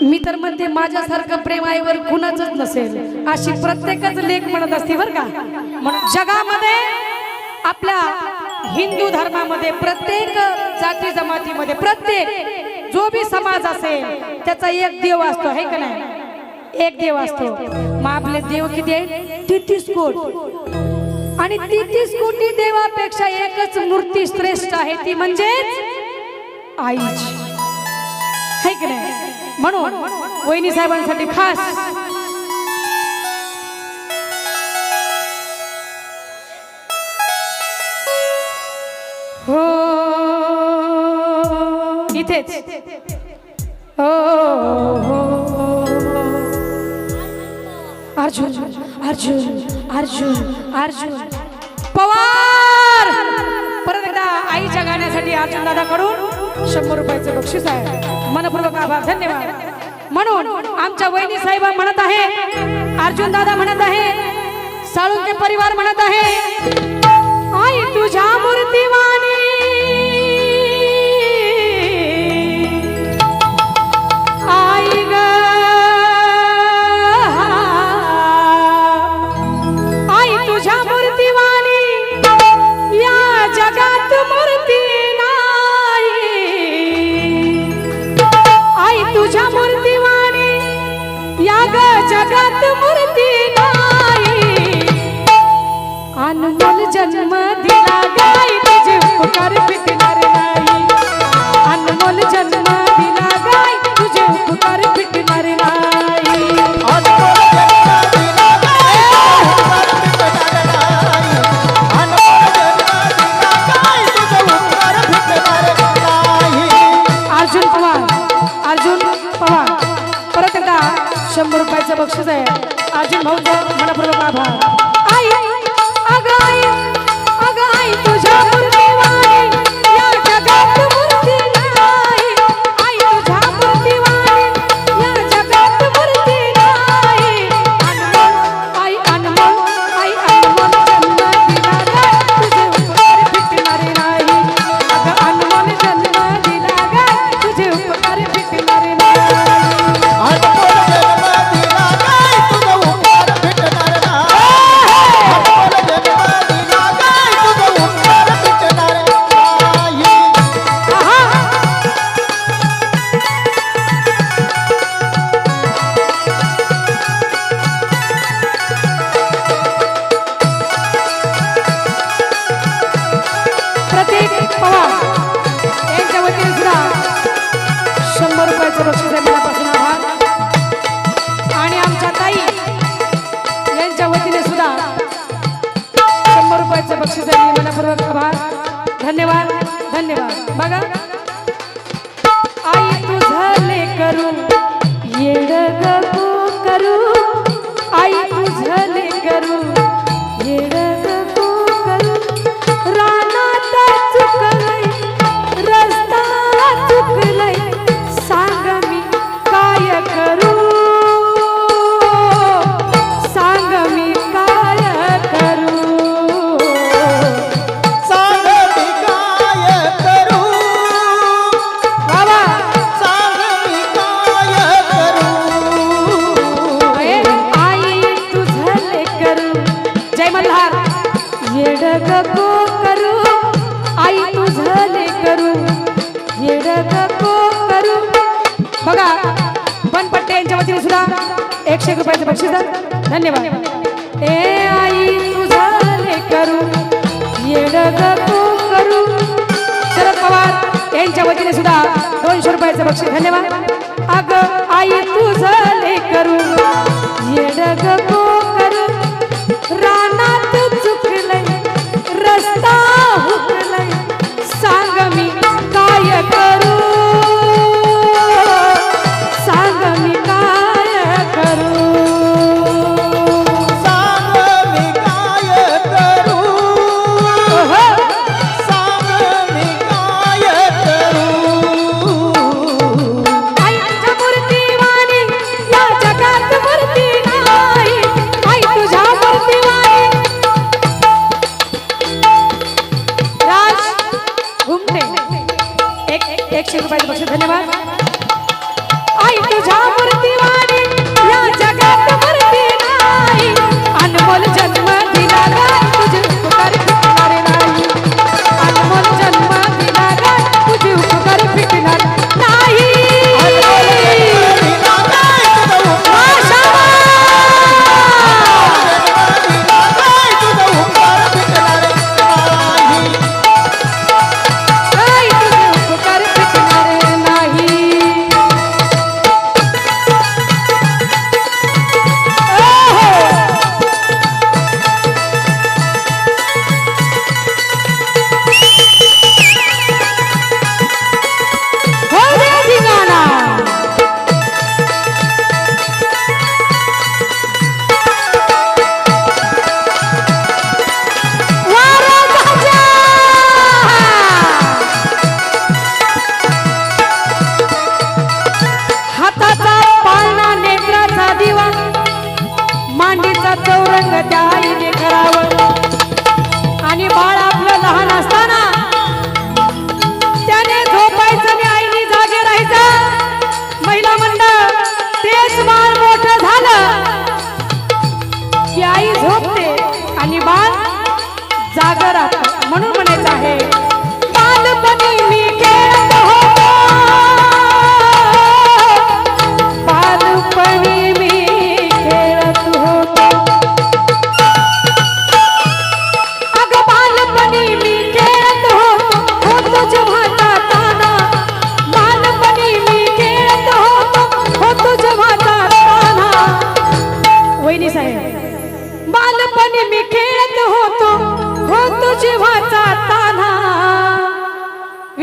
मी तर म्हणते माझ्यासारखं प्रेम आईवर कुणाचंच नसेल. अशी प्रत्येकच लेख म्हणत असते बर का. म्हणून जगामध्ये आपल्या हिंदू धर्मामध्ये प्रत्येक जाती जमातीमध्ये प्रत्येक जो बी समाज असेल त्याचा एक देव असतो आहे का नाही? एक देव असतो. मग आपले देव किती आहे तेहतीस कोट. आणि तेहतीस कोटी देवापेक्षा एकच मूर्ती श्रेष्ठ आहे ती म्हणजेच आईची. हे की नाही? म्हणून वहिनी साहेबांसाठी खास. हो इथेच. हो हो. अर्जुन अर्जुन अर्जुन अर्जुन. पवार! परत एकदा आईच्या गाण्यासाठी अर्जुन दादाकडून शंभर रुपयाचं बक्षीस आहे. मनपूर्वक आभार धन्यवाद. म्हणून आमच्या वहिनी साहेबा म्हणत आहे अर्जुन दादा म्हणत आहे साळुंके परिवार म्हणत आहे आई तुझ्या मूर्तीवाणी परत एकदा शंभर रुपयाचं बक्षीस आहे. अर्जुन भाऊ मनपूर्वक आभार. आई अगं आई अगं आई तुझ्या बक्षीस आहे मनापूर्वक आभार. धन्यवाद धन्यवाद. बघा. आई तुझं करू येड एकशे रुपयाचं बक्षीस धन्यवाद. ए आई तुझं करू येड तू करू. शरद पवार यांच्या वतीने सुद्धा दोनशे रुपयाचं बक्षीस. धन्यवाद. अग आई तुझं करू येड गो Vete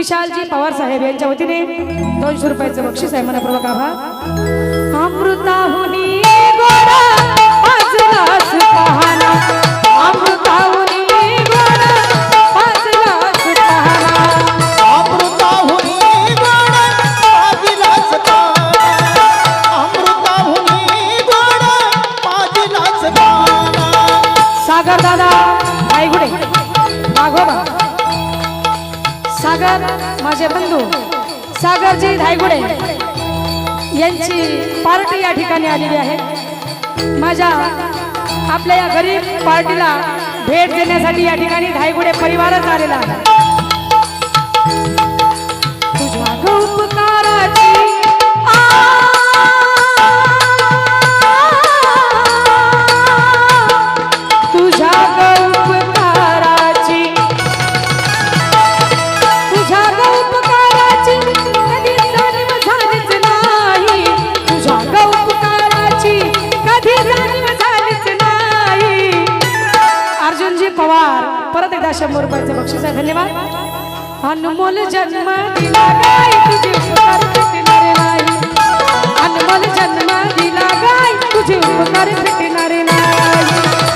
विशालजी पवार साहेब यांच्या वतीने दोनशे रुपयाचं बक्षीस आहे. मनपूर्वक आभार. अमृताहुनी नमस्कार माझे बंधू सागरजी धायगुडे यांची पार्टी या ठिकाणी आलेली आहे. माझ्या आपल्या या गरीब पार्टीला भेट देण्यासाठी या ठिकाणी धायगुडे परिवारच आलेला आहे. अर्जुनजी पवार. परत एकदा शंभर रुपयाचं बक्षीस आहे. धन्यवाद. अनमोल जन्म दिला गाय तुझी उपकार फिटणारे नाही. अनमोल जन्म दिला गाय तुझी उपकार फिटणारे नाही.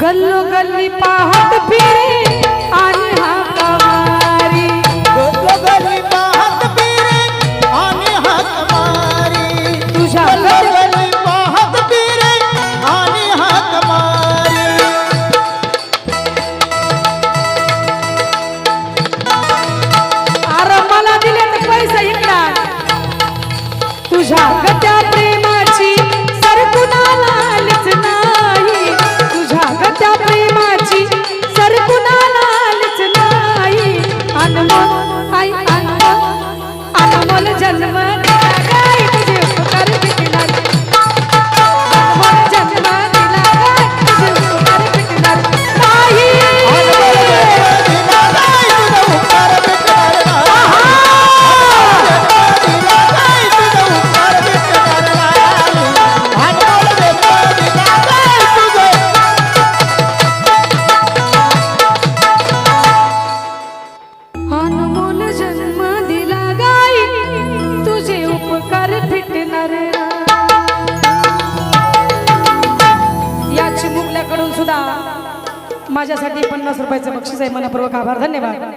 गल्लो गल्ली पाहत फिरे आणि हा कमारी गली पाहत फिरे आणि हाक मारी तुझ्या गली पाहत फिरे आणि हाक मारी अरे मला दिले तर पैसा इकडा. तुझ्या आभार धन्यवाद.